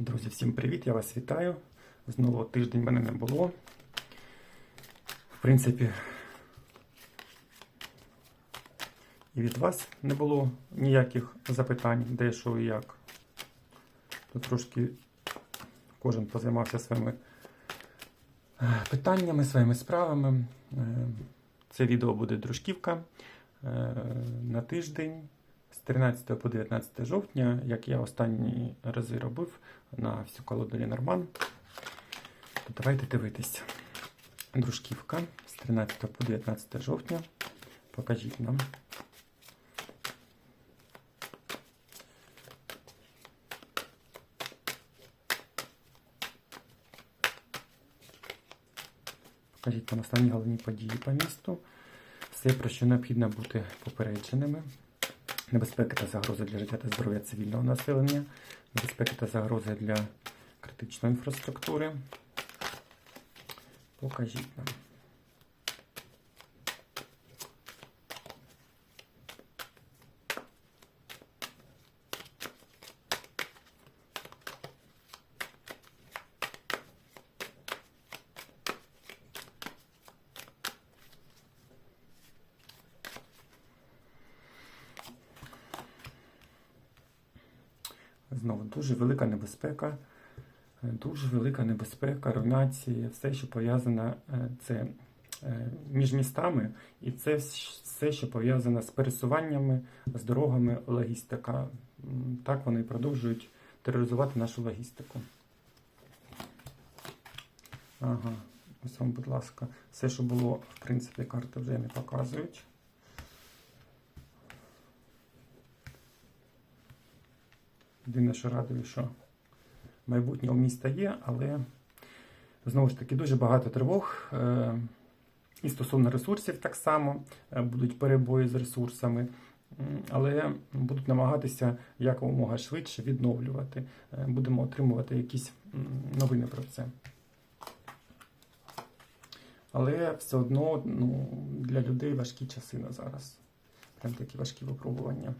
Друзі, всім привіт! Я вас вітаю. Знову тиждень мене не було. В принципі, і від вас не було ніяких запитань, де що і як. Тут трошки кожен позаймався своїми е, питаннями, своїми справами. Е, Це відео буде дружківка е, на тиждень з 13 по 19 жовтня, як я останні рази робив на всю колоду Лінорман. Давайте дивитися. Дружківка з 13 по 19 жовтня. Покажіть нам. Покажіть нам останні головні події по місту. Все, про що необхідно бути попередженими. Небезпеки та загрози для життя та здоров'я цивільного населення, небезпеки та загрози для критичної інфраструктури. Покажіть нам. Знову дуже велика небезпека, е, дуже велика небезпека, руйнації, все, що пов'язане е, це е, між містами, і це все, що пов'язане з пересуваннями, з дорогами, логістика. Так вони продовжують тероризувати нашу логістику. Ага, ось вам, будь ласка, все, що було, в принципі, карти вже не показують. Єдине, що радує, що майбутнє у міста є, але знову ж таки дуже багато тривог. е, І стосовно ресурсів так само е, будуть перебої з ресурсами, але будуть намагатися якомога швидше відновлювати. Е, Будемо отримувати якісь новини про це. Але все одно ну, для людей важкі часи на зараз. Прям такі важкі випробування.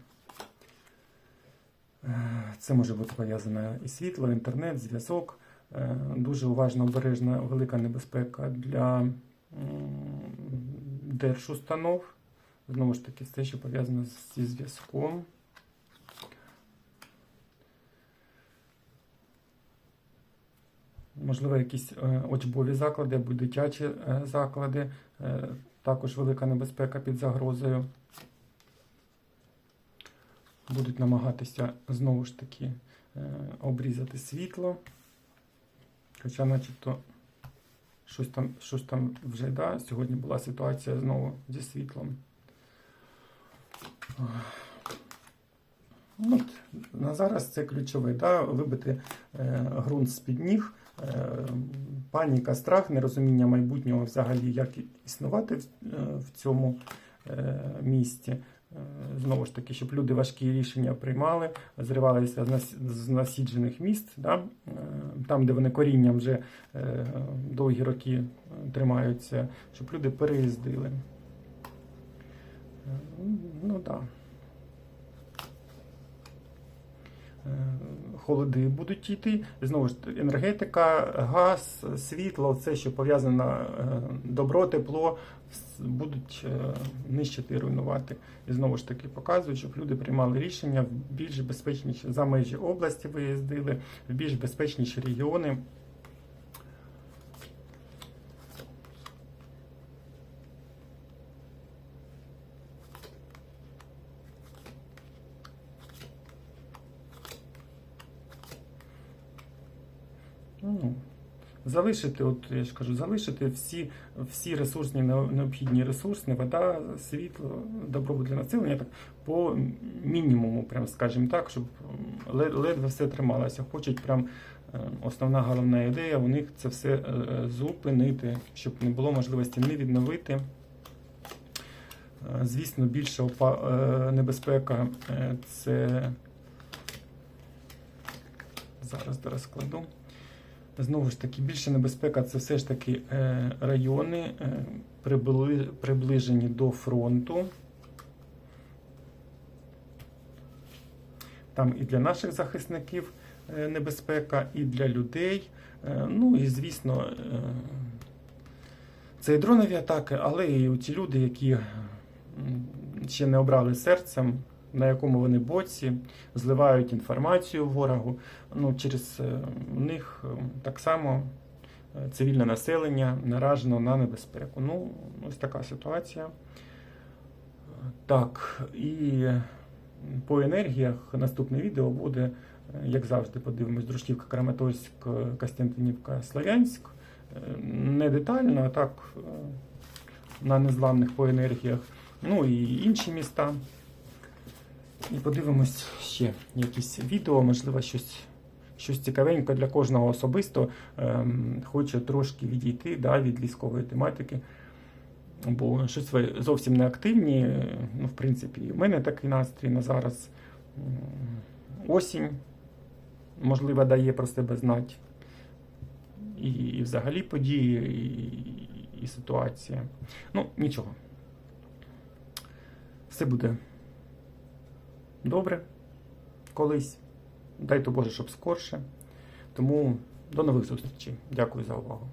Е, Це може бути пов'язано і світло, інтернет, зв'язок. Е, Дуже уважно обережна велика небезпека для держустанов. Знову ж таки, все, що пов'язано зі зв'язком. Можливо, якісь е, учбові заклади або дитячі е, заклади. Е, Також велика небезпека під загрозою будуть намагатися знову ж таки е, обрізати світло. Хоча, начебто, щось там, щось там вже да, сьогодні була ситуація знову зі світлом. От, на зараз це ключове, да, вибити е, ґрунт з-під ніг, е, паніка, страх, нерозуміння майбутнього взагалі, як існувати в, е, в цьому е, місті. Е, Знову ж таки, щоб люди важкі рішення приймали, зривалися з насіджених міст, да? е, там, де вони корінням вже е, довгі роки тримаються, щоб люди переїздили. Ну так. Да. Е, Холоди будуть йти. Знову ж енергетика, газ, світло, все, що пов'язане е, добро, тепло, будуть е, нищити руйнувати. І знову ж таки показують, щоб люди приймали рішення в більш безпечніші за межі області виїздили, в більш безпечніші регіони. Ну, залишити, от я ж кажу, залишити всі, всі ресурсні необхідні ресурси, вода, світло, добробут для населення так, по мінімуму, прям скажімо так, щоб лед- ледве все трималося. Хочуть прям е, основна головна ідея у них це все е, зупинити, щоб не було можливості не відновити. Е, Звісно, більша небезпека це зараз розкладу. Знову ж таки, більша небезпека це все ж таки е, райони, е, приближені до фронту. Там і для наших захисників е, небезпека і для людей. Ну і звісно, це і дронові атаки, але і ті люди, які ще не обрали серцем, на якому вони боці, зливають інформацію ворогу. Ну, через е, них е, так само е, цивільне населення наражено на небезпеку. Ну, ось така ситуація. Так, і по енергіях наступне відео буде, як завжди, подивимось, Дружківка, Краматорськ, Костянтинівка, Слов'янськ. Не детально, а так на незламних по енергіях. Ну і інші міста. І подивимось ще якісь відео, можливо, щось, щось цікавеньке для кожного особисто. Ем, хочу трошки відійти да, від військової тематики. Бо щось ви зовсім не активні. Ну, в принципі, в мене такий настрій на зараз. Осінь, можливо, дає про себе знати. І, і взагалі події, і, і ситуація. Ну, нічого. Все буде добре колись. Дай то Боже, щоб скорше. Тому до нових зустрічей. Дякую за увагу.